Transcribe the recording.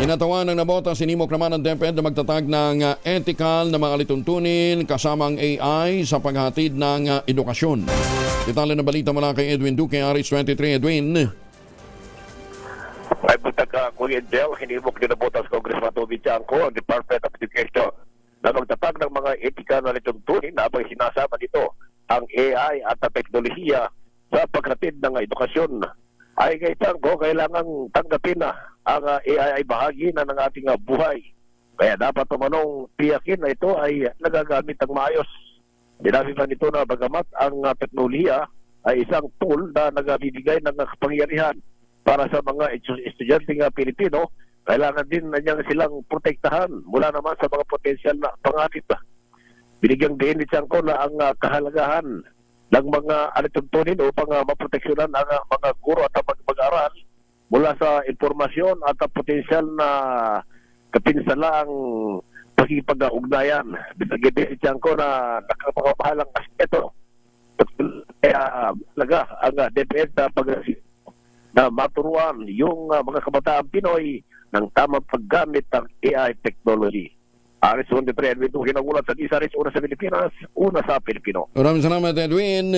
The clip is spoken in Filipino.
Inatawan ng nabota sinimok naman ng DepEd na magtatag ng uh, ethical na mga lituntunin kasamang AI sa paghatid ng uh, edukasyon. Detalye ng balita mula kay Edwin Duque, RH23. Edwin. Ay buntag ka, Kuya Del, hinimok din na botas Congressman Toby ang Department of Education, na magtatag ng mga etika na lituntunin na habang sinasama nito ang AI at ang teknolohiya sa paghatid ng edukasyon. Ay kay Chanco, kailangang tanggapin na ang ah, AI ay bahagi na ng ating ah, buhay. Kaya dapat tumanong tiyakin na ito ay nagagamit ng maayos. Dinabi pa nito na bagamat ang ah, teknolohiya ay isang tool na nagbibigay ng kapangyarihan para sa mga estu- estudyante nga Pilipino, kailangan din na niyang silang protektahan mula naman sa mga potensyal na panganib. Binigyang din ni Tiangco na ang ah, kahalagahan ng mga alituntunin upang uh, maproteksyonan ang mga guro at ang mag- mag-aral sa informasyon at ang potensyal na kapinsalaang pakipag-ugnayan. Binigyan din ni Tiangco na nakapakapahalang aspeto kaya talaga ang DepEd na pag na maturuan yung uh, mga kabataan Pinoy ng tamang paggamit ng AI technology. Aris 23, Edwin Duque, nagulat sa Isa Una sa Pilipinas, una sa Pilipino. Maraming salamat, Edwin.